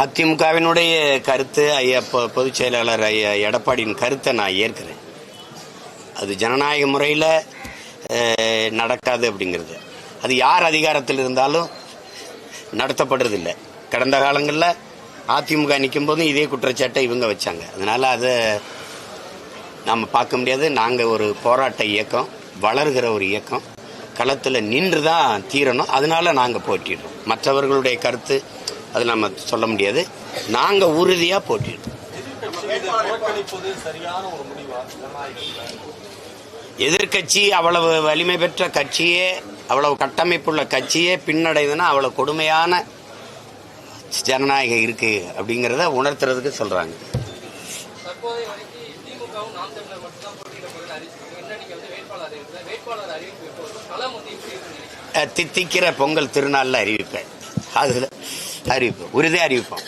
அதிமுகவினுடைய கருத்து ஐயா பொதுச் செயலாளர் ஐயா எடப்பாடியின் கருத்தை நான் ஏற்கிறேன். அது ஜனநாயக முறையில் நடக்காது அப்படிங்கிறது. அது யார் அதிகாரத்தில் இருந்தாலும் நடத்தப்படுறதில்லை. கடந்த காலங்களில் அதிமுக நிற்கும் போதும் இதே குற்றச்சாட்டை இவங்க வச்சாங்க. அதனால் அதை நாம் பார்க்க முடியாது. நாங்கள் ஒரு போராட்ட இயக்கம் வளர்கிற ஒரு இயக்கம். களத்தில் நின்று தான் தீரணும். அதனால நாங்கள் போட்டிடுறோம் மற்றவர்களுடைய கருத்து அது நம்ம சொல்ல முடியாது. நாங்கள் உறுதியாக போட்டிடுறோம் எதிர்க்கட்சி அவ்வளவு வலிமை பெற்ற கட்சியே அவ்வளவு கட்டமைப்புள்ள கட்சியே பின்னடைதுன்னா அவ்வளவு கொடுமையான ஜனநாயகம் இருக்கு அப்படிங்கிறத உணர்த்துறதுக்கு சொல்றாங்க. தற்போதைய தித்திக்கிற பொங்கல் திருநாளில் அறிவிப்பேன். அது அறிவிப்போம் உறுதியாக அறிவிப்போம்.